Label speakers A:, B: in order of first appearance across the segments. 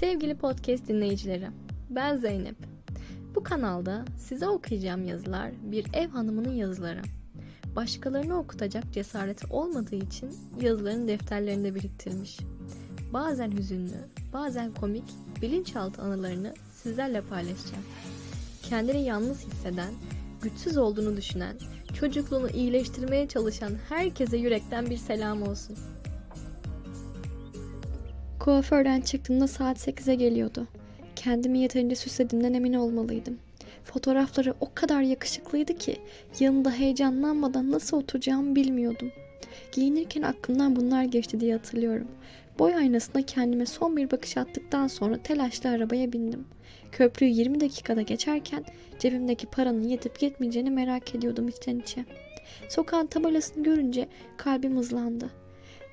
A: Sevgili podcast dinleyicileri, ben Zeynep. Bu kanalda size okuyacağım yazılar bir ev hanımının yazıları. Başkalarını okutacak cesareti olmadığı için yazılarını defterlerinde biriktirmiş. Bazen hüzünlü, bazen komik, bilinçaltı anılarını sizlerle paylaşacağım. Kendini yalnız hisseden, güçsüz olduğunu düşünen, çocukluğunu iyileştirmeye çalışan herkese yürekten bir selam olsun.
B: Kuaförden çıktığımda saat 8'e geliyordu. Kendimi yeterince süslediğimden emin olmalıydım. Fotoğrafları o kadar yakışıklıydı ki yanında heyecanlanmadan nasıl oturacağımı bilmiyordum. Giyinirken aklımdan bunlar geçti diye hatırlıyorum. Boy aynasına kendime son bir bakış attıktan sonra telaşla arabaya bindim. Köprüyü 20 dakikada geçerken cebimdeki paranın yetip yetmeyeceğini merak ediyordum içten içe. Sokağın tabelasını görünce kalbim hızlandı.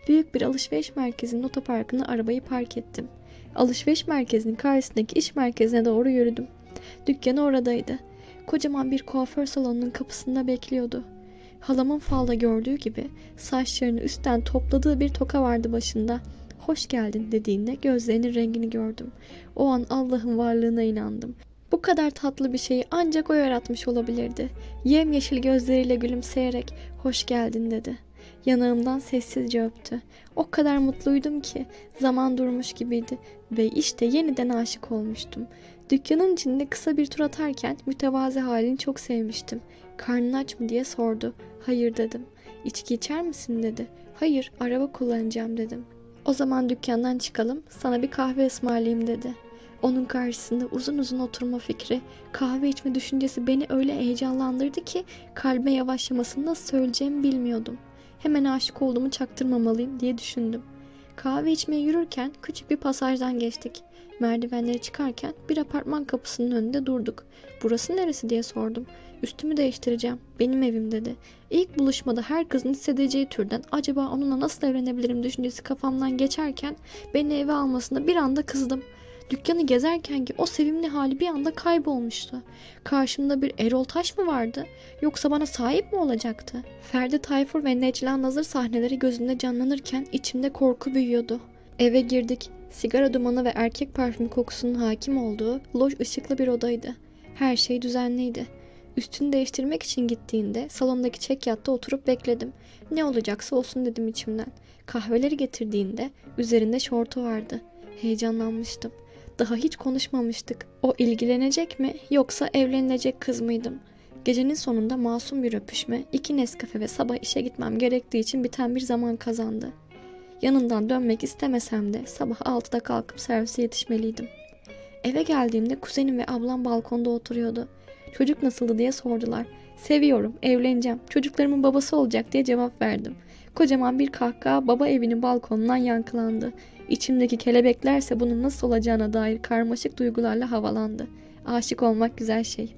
B: Büyük bir alışveriş merkezinin otoparkına arabayı park ettim. Alışveriş merkezinin karşısındaki iş merkezine doğru yürüdüm. Dükkanı oradaydı. Kocaman bir kuaför salonunun kapısında bekliyordu. Halamın falda gördüğü gibi saçlarını üstten topladığı bir toka vardı başında. Hoş geldin dediğinde gözlerinin rengini gördüm. O an Allah'ın varlığına inandım. Bu kadar tatlı bir şeyi ancak o yaratmış olabilirdi. Yemyeşil gözleriyle gülümseyerek hoş geldin dedi. Yanağımdan sessizce öptü. O kadar mutluydum ki zaman durmuş gibiydi ve işte yeniden aşık olmuştum. Dükkanın içinde kısa bir tur atarken mütevazi halini çok sevmiştim. Karnın aç mı diye sordu. Hayır dedim. İçki içer misin dedi. Hayır araba kullanacağım dedim. O zaman dükkandan çıkalım sana bir kahve ısmarlayayım dedi. Onun karşısında uzun uzun oturma fikri, kahve içme düşüncesi beni öyle heyecanlandırdı ki kalbime yavaşlamasını nasıl söyleyeceğimi bilmiyordum. Hemen aşık olduğumu çaktırmamalıyım diye düşündüm. Kahve içmeye yürürken küçük bir pasajdan geçtik. Merdivenlere çıkarken bir apartman kapısının önünde durduk. Burası neresi diye sordum. Üstümü değiştireceğim. Benim evim dedi. İlk buluşmada her kızın hissedeceği türden acaba onunla nasıl evlenebilirim düşüncesi kafamdan geçerken beni eve almasına bir anda kızdım. Dükkanı gezerken ki o sevimli hali bir anda kaybolmuştu. Karşımda bir Erol Taş mı vardı? Yoksa bana sahip mi olacaktı? Ferdi Tayfur ve Necla Nazır sahneleri gözümde canlanırken içimde korku büyüyordu. Eve girdik. Sigara dumanı ve erkek parfümü kokusunun hakim olduğu loş ışıklı bir odaydı. Her şey düzenliydi. Üstünü değiştirmek için gittiğinde salondaki çek yatta oturup bekledim. Ne olacaksa olsun dedim içimden. Kahveleri getirdiğinde üzerinde şortu vardı. Heyecanlanmıştım. Daha hiç konuşmamıştık. O ilgilenecek mi yoksa evlenilecek kız mıydım? Gecenin sonunda masum bir öpüşme, iki Nescafe ve sabah işe gitmem gerektiği için biten bir zaman kazandı. Yanından dönmek istemesem de sabah 6'da kalkıp servise yetişmeliydim. Eve geldiğimde kuzenim ve ablam balkonda oturuyordu. Çocuk nasıldı diye sordular. Seviyorum, evleneceğim, çocuklarımın babası olacak diye cevap verdim. Kocaman bir kahkaha baba evinin balkonundan yankılandı. İçimdeki kelebeklerse bunun nasıl olacağına dair karmaşık duygularla havalandı. Aşık olmak güzel şey.